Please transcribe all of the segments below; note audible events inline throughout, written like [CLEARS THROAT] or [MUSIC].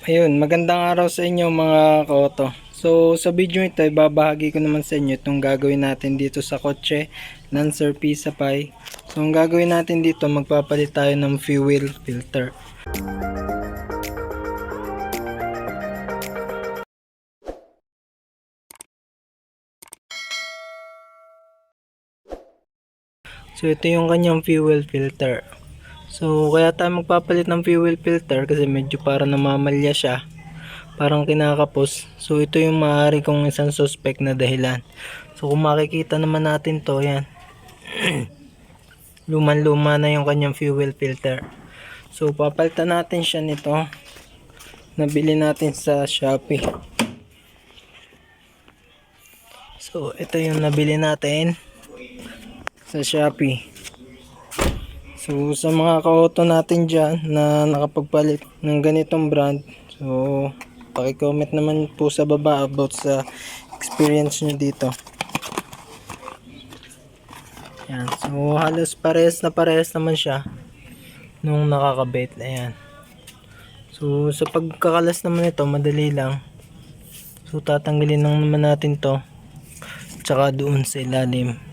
Ayun, magandang araw sa inyo mga kaoto. So sa video ito, ibabahagi ko naman sa inyo itong gagawin natin dito sa kotse Lancer Pisa Pi. So ang gagawin natin dito, magpapalit tayo ng fuel filter. So ito yung kanyang fuel filter. So kaya tayo magpapalit ng fuel filter kasi medyo para namamalya siya. Parang kinakapos. So ito yung maaari kong isang suspect na dahilan. So kung makikita naman natin to, yan. [CLEARS THROAT] Luman-luma na yung kanyang fuel filter. So papalitan natin siya nito. Nabili natin sa Shopee. So ito yung nabili natin sa Shopee. So sa mga ka-auto natin dyan na nakapagpalit ng ganitong brand, so paki-comment naman po sa baba about sa experience nyo dito. Yan. So halos parehas na parehas naman siya nung nakakabit. Ayan. So sa pagkakalas naman ito, madali lang. So tatanggalin naman natin to. Tsaka doon sa ilalim.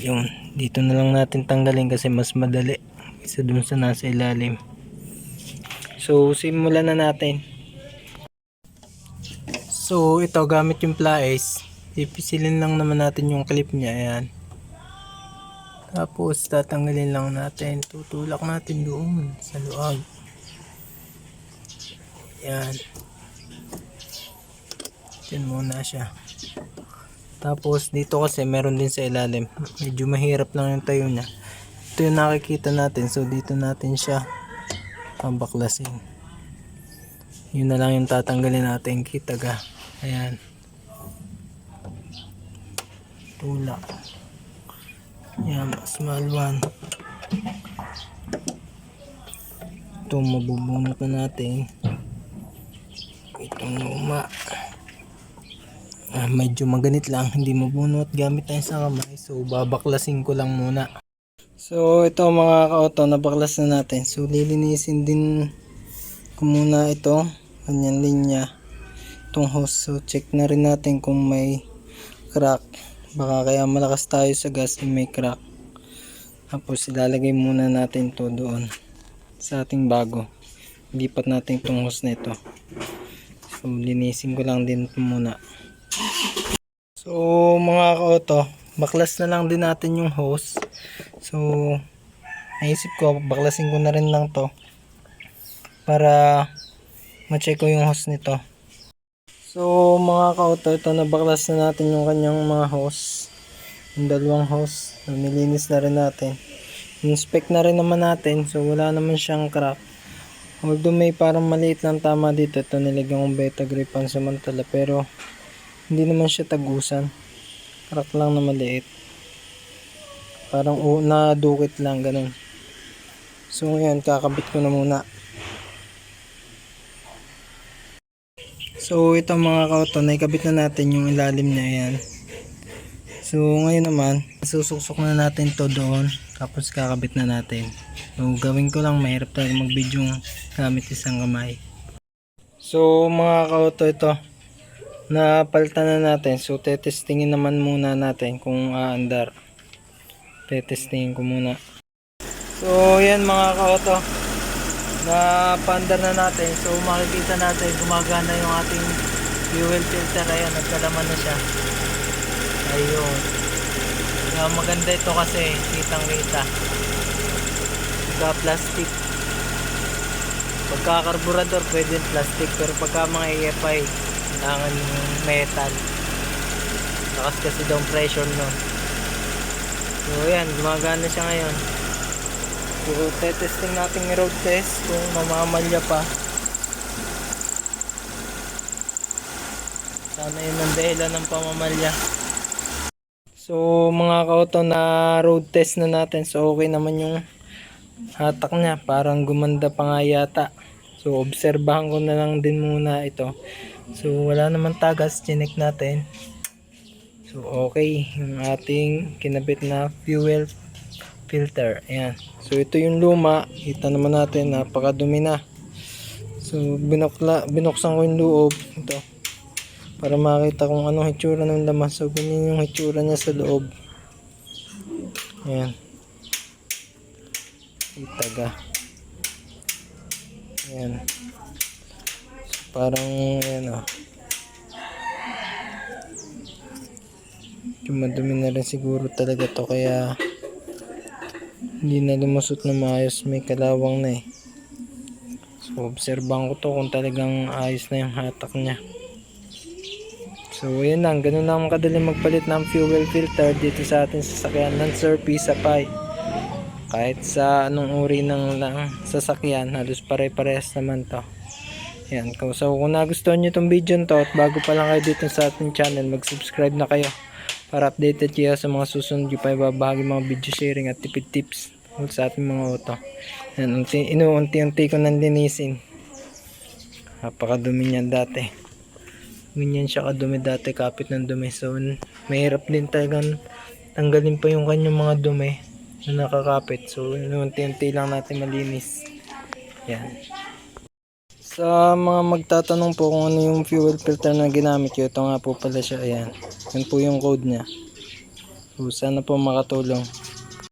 Yung dito na lang natin tanggalin kasi mas madali isa dun sa nasa ilalim. So simulan na natin. So ito gamit yung pliers. Ipisilin lang naman natin yung clip niya. Ayan. Tapos tatanggalin lang natin. Tutulak natin doon sa luag. Ayan. Diyan muna siya. Tapos dito kasi meron din sa ilalim. Medyo mahirap lang yung tayo niya. Ito yung nakikita natin. So dito natin siya pabaklasin. Yun na lang yung tatanggalin natin kitaga. Ayan. Tula. Ayan, small one. Ito mabubunot na natin. Itong luma ah, medyo maganit lang hindi mabunot gamit tayo sa kamay. So babaklasin ko lang muna. So ito mga ka-auto nabaklas na natin. So lilinisin din ko muna ito kanyang linya. Itong hose so check na rin natin kung may crack. Baka kaya malakas tayo sa gas may crack. Tapos ilalagay muna natin to doon sa ating bago. Lipat natin itong hose na ito. So linisin ko lang din muna So mga ka-auto, baklas na lang din natin yung hose. So naisip ko, baklasin ko na rin lang to para ma-check ko yung hose nito. So mga ka-auto, ito na baklas na natin yung kanyang mga hose. Yung dalawang hose, nilinis na rin natin. Inspect na rin naman natin, so wala naman siyang crack. Although may parang maliit lang tama dito, ito nilagyan kong beta grip samantala pero hindi naman siya tagusan. Crack lang na maliit. Parang u nadukit lang ganun. So ngayon kakabit ko na muna. So ito mga kauto naikabit na natin yung ilalim niya yan so ngayon naman susuksok na natin to doon tapos kakabit na natin. So gawin ko lang mahirap talaga mag video gamit isang kamay. So mga kauto ito napalitan na natin. So tetestingin naman muna natin kung aandar. Tetestingin ko muna. So yan mga kaoto. Na na natin. So makikita natin gumagana yung ating fuel filter. Ayan nagkalaman na siya. Ayun. Kaya maganda ito kasi kitang kita pagka plastic? Pagka karburador pwede plastic. Pero pagka mga EFI kailangan yung metal. Takas kasi daw pressure nun so yan gumagana siya ngayon. So tetesting natin yung road test kung mamamalya pa. Sana yun ang dahilan ng pamamalya. So mga kauto na road test na natin. So okay naman yung hatak niya. Parang gumanda pa nga yata. So obserbahan ko na lang din muna ito So wala naman tagas, chinek natin. So okay, yung ating kinabit na fuel filter. Ayan. So ito yung luma, kita naman natin napakadumi na. So, binukla, binuksan ko yung loob. Ito. Para makita kung anong hitsura ng laman. So, ganyan yung hitsura niya sa loob. Ayan. Itaga. Ayan. Parang, ayan o. Madumi na rin siguro talaga to kaya hindi na lumusot na maayos may kalawang na eh. So obserbahan ko to kung talagang ayos na yung hatak niya. So yun lang, ganun lang kadali magpalit ng fuel filter dito sa ating sasakyan ng Sir Pisapay. Kahit sa anong uri ng lang sasakyan, halos pare-parehas naman to. Yan, kung, so kung nagustuhan nyo itong video to at bago pa lang kayo dito sa ating channel, mag-subscribe na kayo para updated kayo sa mga susunod yung pa ibabahagi mga video sharing at tipid tips sa ating mga auto. Yan, unti, inuunti-unti ko nang linisin. Napakadumi niyan dati. Ganyan siya kadumi dati, kapit ng dumi. So, mahirap din talagang tanggalin pa yung kanyang mga dumi na nakakapit. So, unti-unti lang natin malinis. Yan. Sa mga magtatanong po kung ano yung fuel filter na ginamit ko, ito nga po pala siya. Ayan. Yan po yung code niya. So, sana po makatulong.